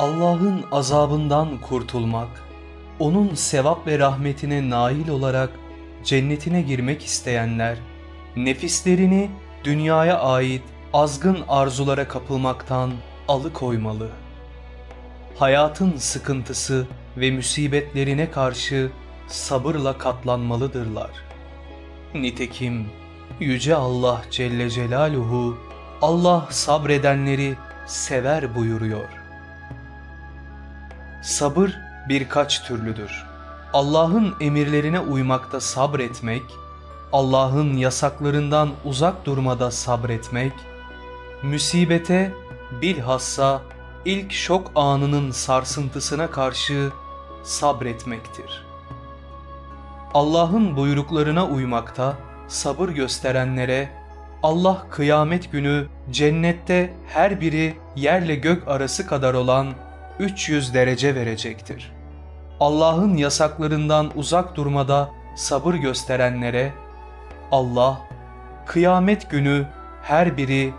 Allah'ın azabından kurtulmak, onun sevap ve rahmetine nail olarak cennetine girmek isteyenler, nefislerini dünyaya ait azgın arzulara kapılmaktan alıkoymalı. Hayatın sıkıntısı ve musibetlerine karşı sabırla katlanmalıdırlar. Nitekim Yüce Allah Celle Celaluhu Allah sabredenleri sever buyuruyor. Sabır birkaç türlüdür. Allah'ın emirlerine uymakta sabretmek, Allah'ın yasaklarından uzak durmada sabretmek, müsibete bilhassa ilk şok anının sarsıntısına karşı sabretmektir. Allah'ın buyruklarına uymakta sabır gösterenlere Allah kıyamet günü cennette her biri yerle gök arası kadar olan 300 derece verecektir. Allah'ın yasaklarından uzak durmada sabır gösterenlere Allah kıyamet günü her biri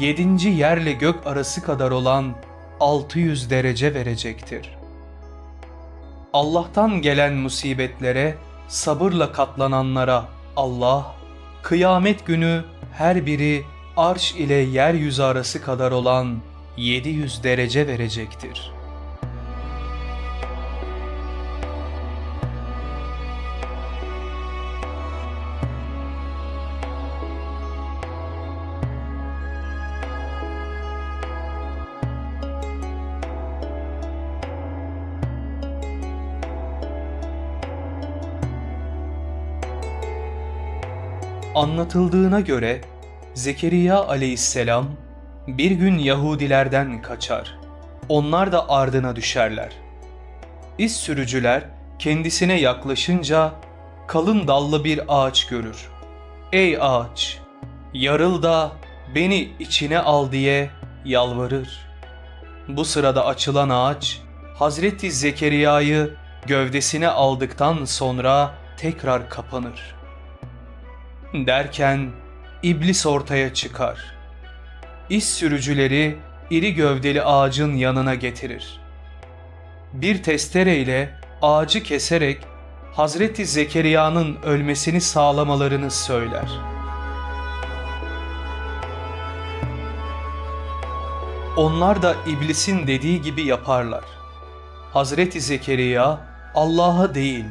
yedinci yerle gök arası kadar olan 600 derece verecektir. Allah'tan gelen musibetlere sabırla katlananlara Allah kıyamet günü her biri arş ile yeryüzü arası kadar olan 700 derece verecektir. Anlatıldığına göre Zekeriya aleyhisselam bir gün Yahudilerden kaçar. Onlar da ardına düşerler. İz sürücüler kendisine yaklaşınca kalın dallı bir ağaç görür. Ey ağaç! Yarıl da beni içine al diye yalvarır. Bu sırada açılan ağaç Hazreti Zekeriya'yı gövdesine aldıktan sonra tekrar kapanır. Derken iblis ortaya çıkar. İş sürücüleri iri gövdeli ağacın yanına getirir. Bir testereyle ağacı keserek Hazreti Zekeriya'nın ölmesini sağlamalarını söyler. Onlar da iblisin dediği gibi yaparlar. Hazreti Zekeriya Allah'a değil,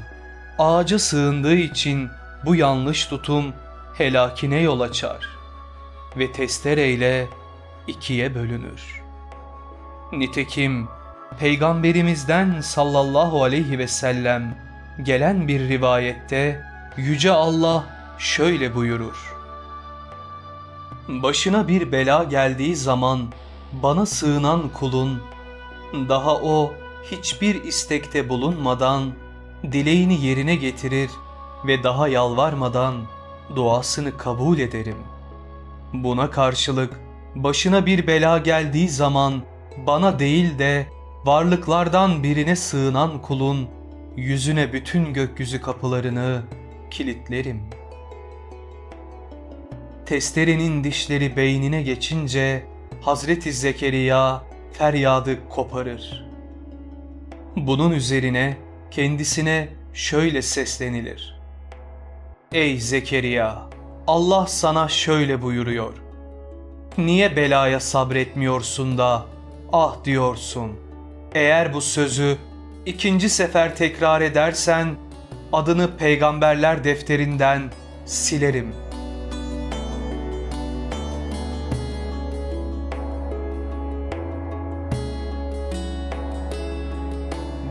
ağaca sığındığı için bu yanlış tutum helakine yol açar ve testereyle ikiye bölünür. Nitekim Peygamberimizden sallallahu aleyhi ve sellem gelen bir rivayette Yüce Allah şöyle buyurur. Başına bir bela geldiği zaman bana sığınan kulun daha o hiçbir istekte bulunmadan dileğini yerine getirir ve daha yalvarmadan duasını kabul ederim. Buna karşılık başına bir bela geldiği zaman bana değil de varlıklardan birine sığınan kulun yüzüne bütün gökyüzü kapılarını kilitlerim. Testerenin dişleri beynine geçince Hazreti Zekeriya feryadı koparır. Bunun üzerine kendisine şöyle seslenilir. Ey Zekeriya! Allah sana şöyle buyuruyor. Niye belaya sabretmiyorsun da ah diyorsun. Eğer bu sözü ikinci sefer tekrar edersen adını peygamberler defterinden silerim.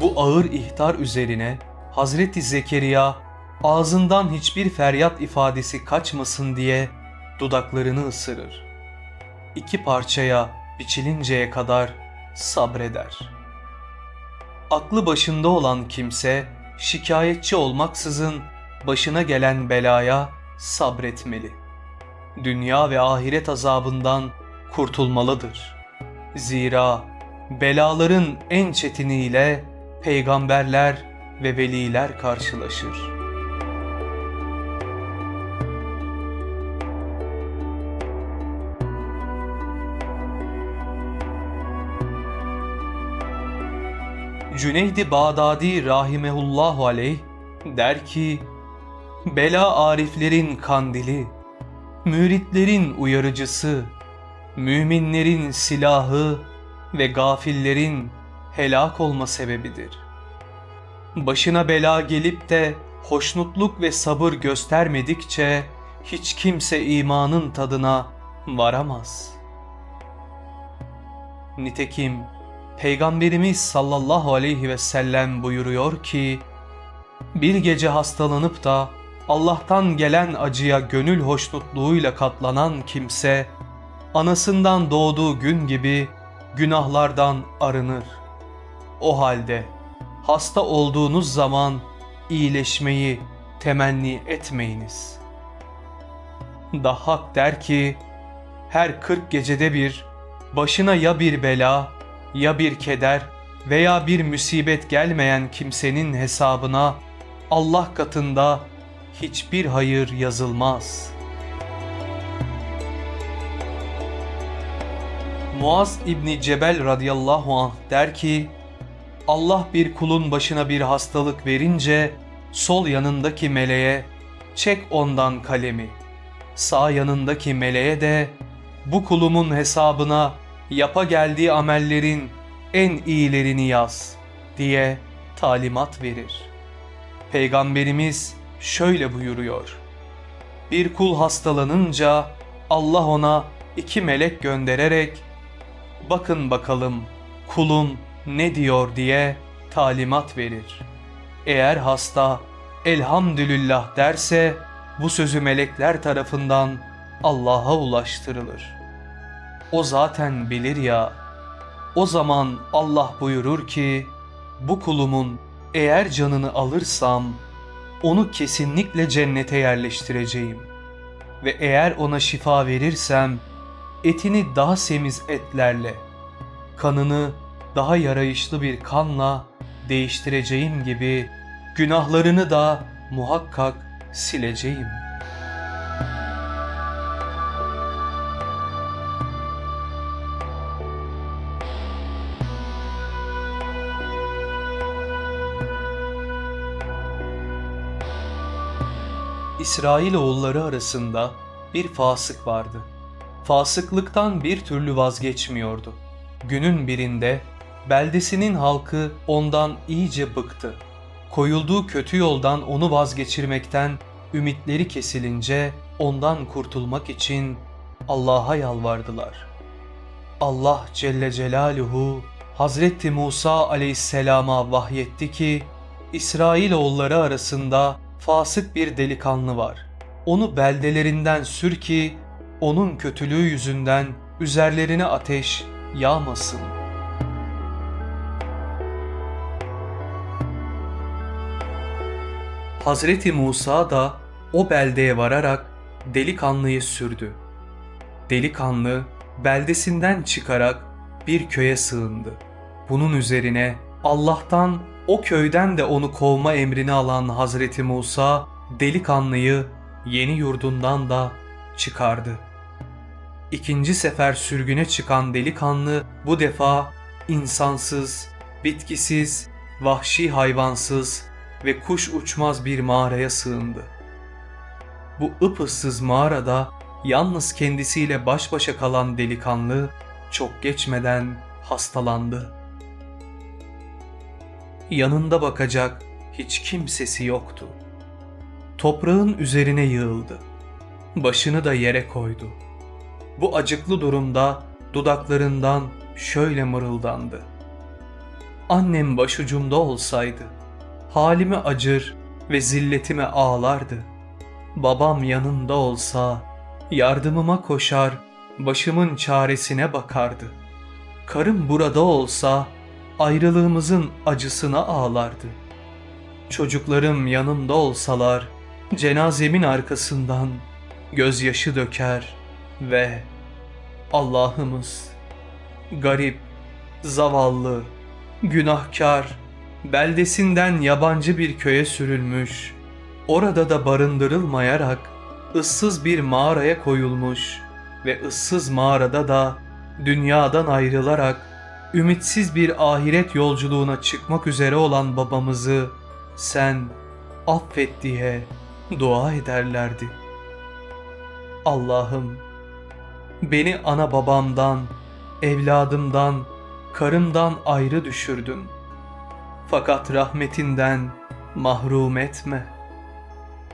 Bu ağır ihtar üzerine Hazreti Zekeriya ağzından hiçbir feryat ifadesi kaçmasın diye dudaklarını ısırır. İki parçaya biçilinceye kadar sabreder. Aklı başında olan kimse şikayetçi olmaksızın başına gelen belaya sabretmeli. Dünya ve ahiret azabından kurtulmalıdır. Zira belaların en çetiniyle peygamberler ve veliler karşılaşır.'' Cüneydi Bağdadi rahimehullahu aleyh der ki, Bela ariflerin kandili, müritlerin uyarıcısı, müminlerin silahı ve gafillerin helak olma sebebidir. Başına bela gelip de hoşnutluk ve sabır göstermedikçe hiç kimse imanın tadına varamaz. Nitekim Peygamberimiz sallallahu aleyhi ve sellem buyuruyor ki, bir gece hastalanıp da Allah'tan gelen acıya gönül hoşnutluğuyla katlanan kimse, anasından doğduğu gün gibi günahlardan arınır. O halde hasta olduğunuz zaman iyileşmeyi temenni etmeyiniz. Dahhak der ki, her kırk gecede bir başına ya bir bela ya bir keder veya bir musibet gelmeyen kimsenin hesabına Allah katında hiçbir hayır yazılmaz. Muaz İbni Cebel radıyallahu anh der ki, Allah bir kulun başına bir hastalık verince sol yanındaki meleğe çek ondan kalemi. Sağ yanındaki meleğe de bu kulumun hesabına yapa geldiği amellerin en iyilerini yaz diye talimat verir. Peygamberimiz şöyle buyuruyor. Bir kul hastalanınca Allah ona iki melek göndererek bakın bakalım kulum ne diyor diye talimat verir. Eğer hasta elhamdülillah derse bu sözü melekler tarafından Allah'a ulaştırılır. O zaten bilir ya. O zaman Allah buyurur ki bu kulumun eğer canını alırsam onu kesinlikle cennete yerleştireceğim. Ve eğer ona şifa verirsem etini daha semiz etlerle, kanını daha yarayışlı bir kanla değiştireceğim gibi günahlarını da muhakkak sileceğim. İsrailoğulları arasında bir fasık vardı. Fasıklıktan bir türlü vazgeçmiyordu. Günün birinde beldesinin halkı ondan iyice bıktı. Koyulduğu kötü yoldan onu vazgeçirmekten ümitleri kesilince ondan kurtulmak için Allah'a yalvardılar. Allah Celle Celaluhu Hazreti Musa aleyhisselama vahyetti ki İsrailoğulları arasında fasık bir delikanlı var. Onu beldelerinden sür ki onun kötülüğü yüzünden üzerlerine ateş yağmasın. Hazreti Musa da o beldeye vararak delikanlıyı sürdü. Delikanlı beldesinden çıkarak bir köye sığındı. Bunun üzerine Allah'tan o köyden de onu kovma emrini alan Hazreti Musa delikanlıyı yeni yurdundan da çıkardı. İkinci sefer sürgüne çıkan delikanlı bu defa insansız, bitkisiz, vahşi hayvansız ve kuş uçmaz bir mağaraya sığındı. Bu ıpıssız mağarada yalnız kendisiyle baş başa kalan delikanlı çok geçmeden hastalandı. Yanında bakacak hiç kimsesi yoktu. Toprağın üzerine yığıldı. Başını da yere koydu. Bu acıklı durumda dudaklarından şöyle mırıldandı. Annem başucumda olsaydı, halime acır ve zilletime ağlardı. Babam yanında olsa, yardımıma koşar, başımın çaresine bakardı. Karım burada olsa, ayrılığımızın acısına ağlardı. Çocuklarım yanımda olsalar, cenazemin arkasından gözyaşı döker ve Allah'ımız garip, zavallı, günahkar, beldesinden yabancı bir köye sürülmüş, orada da barındırılmayarak ıssız bir mağaraya koyulmuş ve ıssız mağarada da dünyadan ayrılarak ümitsiz bir ahiret yolculuğuna çıkmak üzere olan babamızı sen affet diye dua ederlerdi. Allah'ım beni ana babamdan, evladımdan, karımdan ayrı düşürdün. Fakat rahmetinden mahrum etme.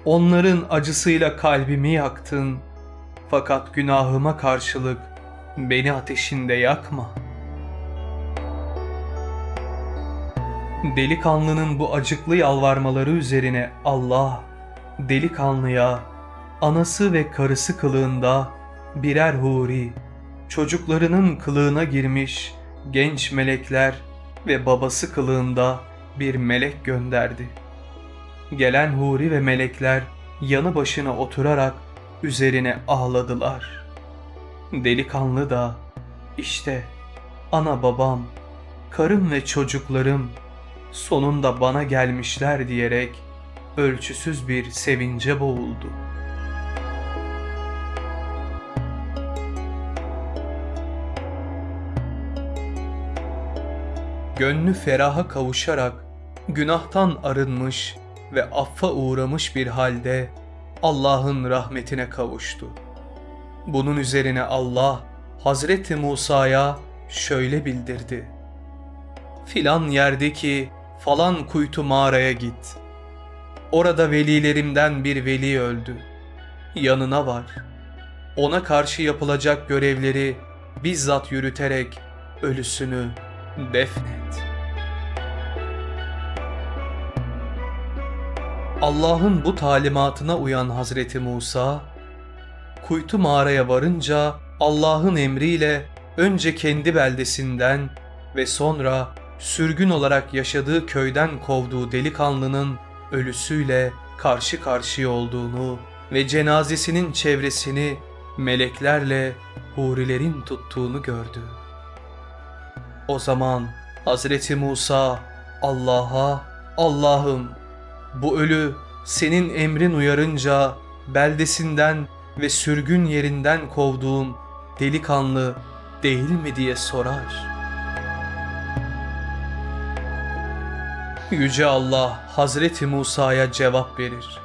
Onların acısıyla kalbimi yaktın. Fakat günahıma karşılık beni ateşinde yakma. Delikanlının bu acıklı yalvarmaları üzerine Allah delikanlıya anası ve karısı kılığında birer huri, çocuklarının kılığına girmiş genç melekler ve babası kılığında bir melek gönderdi. Gelen huri ve melekler yanı başına oturarak üzerine ağladılar. Delikanlı da işte ana babam, karım ve çocuklarım sonunda bana gelmişler diyerek ölçüsüz bir sevince boğuldu. Gönlü feraha kavuşarak günahtan arınmış ve affa uğramış bir halde Allah'ın rahmetine kavuştu. Bunun üzerine Allah Hazreti Musa'ya şöyle bildirdi. Filan yerdeki falan kuytu mağaraya git. Orada velilerimden bir veli öldü. Yanına var. Ona karşı yapılacak görevleri bizzat yürüterek ölüsünü defnet. Allah'ın bu talimatına uyan Hazreti Musa, kuytu mağaraya varınca Allah'ın emriyle önce kendi beldesinden ve sonra sürgün olarak yaşadığı köyden kovduğu delikanlının ölüsüyle karşı karşıya olduğunu ve cenazesinin çevresini meleklerle hurilerin tuttuğunu gördü. O zaman Hazreti Musa Allah'a Allah'ım bu ölü senin emrin uyarınca beldesinden ve sürgün yerinden kovduğum delikanlı değil mi diye sorar. Yüce Allah Hazreti Musa'ya cevap verir.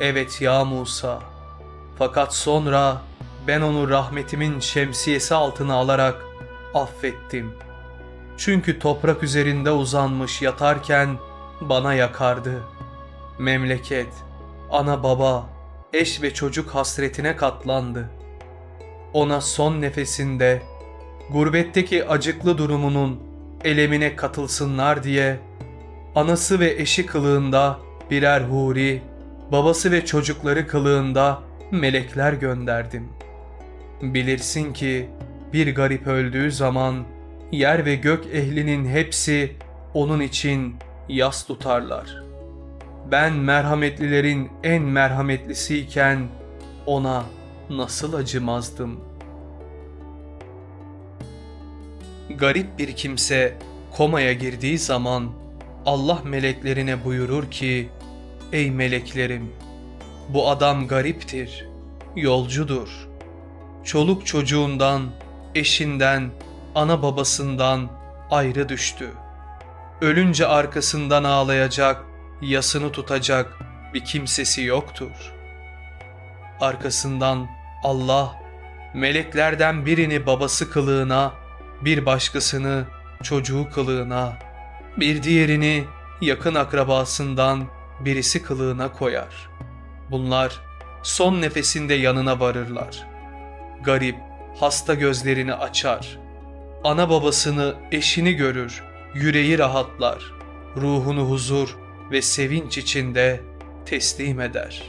Evet ya Musa. Fakat sonra ben onu rahmetimin şemsiyesi altına alarak affettim. Çünkü toprak üzerinde uzanmış yatarken bana yakardı. Memleket, ana baba, eş ve çocuk hasretine katlandı. Ona son nefesinde gurbetteki acıklı durumunun elemine katılsınlar diye anası ve eşi kılığında birer huri, babası ve çocukları kılığında melekler gönderdim. Bilirsin ki bir garip öldüğü zaman yer ve gök ehlinin hepsi onun için yas tutarlar. Ben merhametlilerin en merhametlisiyken ona nasıl acımazdım? Garip bir kimse komaya girdiği zaman Allah meleklerine buyurur ki, Ey meleklerim! Bu adam gariptir, yolcudur. Çoluk çocuğundan, eşinden, ana babasından ayrı düştü. Ölünce arkasından ağlayacak, yasını tutacak bir kimsesi yoktur. Arkasından Allah meleklerden birini babası kılığına, bir başkasını çocuğu kılığına, bir diğerini yakın akrabasından birisi kılığına koyar. Bunlar son nefesinde yanına varırlar. Garip, hasta gözlerini açar. Ana babasını, eşini görür, yüreği rahatlar. Ruhunu huzur ve sevinç içinde teslim eder.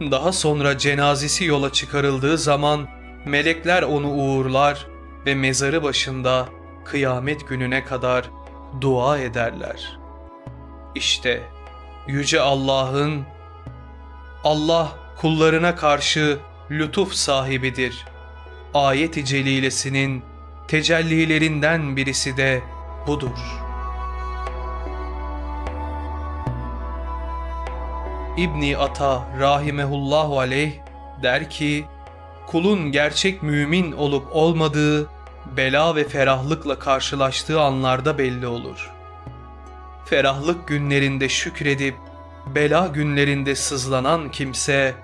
Daha sonra cenazesi yola çıkarıldığı zaman melekler onu uğurlar ve mezarı başında kıyamet gününe kadar dua ederler. İşte yüce Allah'ın Allah kullarına karşı lütuf sahibidir. Ayet-i celilesinin tecellilerinden birisi de budur. İbni Ata rahimehullahu aleyh der ki kulun gerçek mümin olup olmadığı bela ve ferahlıkla karşılaştığı anlarda belli olur. Ferahlık günlerinde şükredip bela günlerinde sızlanan kimse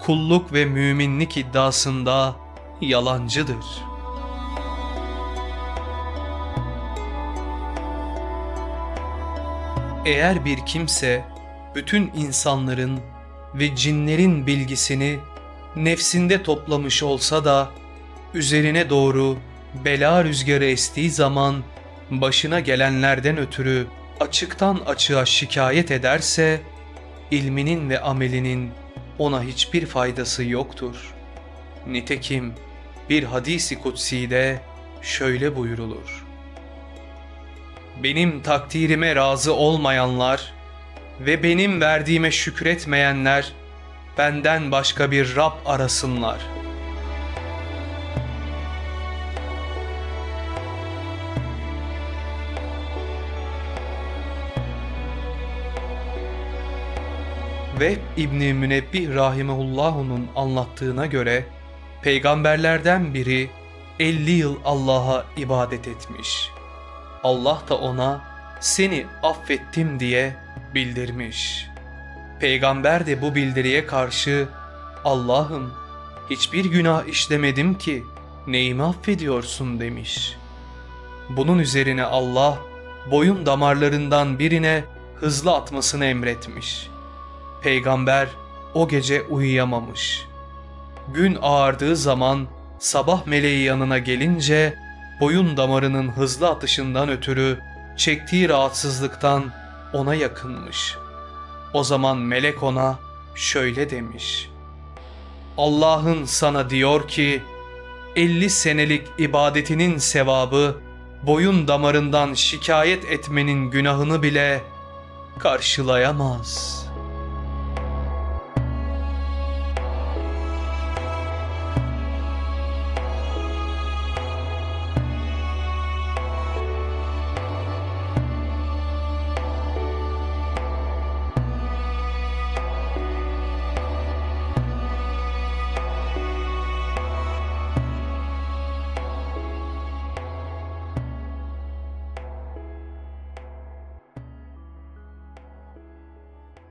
kulluk ve müminlik iddiasında yalancıdır. Eğer bir kimse bütün insanların ve cinlerin bilgisini nefsinde toplamış olsa da üzerine doğru bela rüzgarı estiği zaman başına gelenlerden ötürü açıktan açığa şikayet ederse ilminin ve amelinin ona hiçbir faydası yoktur. Nitekim bir hadisi kutsi'de şöyle buyurulur. Benim takdirime razı olmayanlar ve benim verdiğime şükretmeyenler benden başka bir Rab arasınlar. Ve İbni Münebbih Rahimehullah'un anlattığına göre peygamberlerden biri 50 yıl Allah'a ibadet etmiş. Allah da ona seni affettim diye bildirmiş. Peygamber de bu bildiriye karşı Allah'ım hiçbir günah işlemedim ki neyimi affediyorsun demiş. Bunun üzerine Allah boyun damarlarından birine hızlı atmasını emretmiş. Peygamber o gece uyuyamamış. Gün ağardığı zaman sabah meleği yanına gelince boyun damarının hızlı atışından ötürü çektiği rahatsızlıktan ona yakınmış. O zaman melek ona şöyle demiş. Allah'ın sana diyor ki 50 senelik ibadetinin sevabı boyun damarından şikayet etmenin günahını bile karşılayamaz.''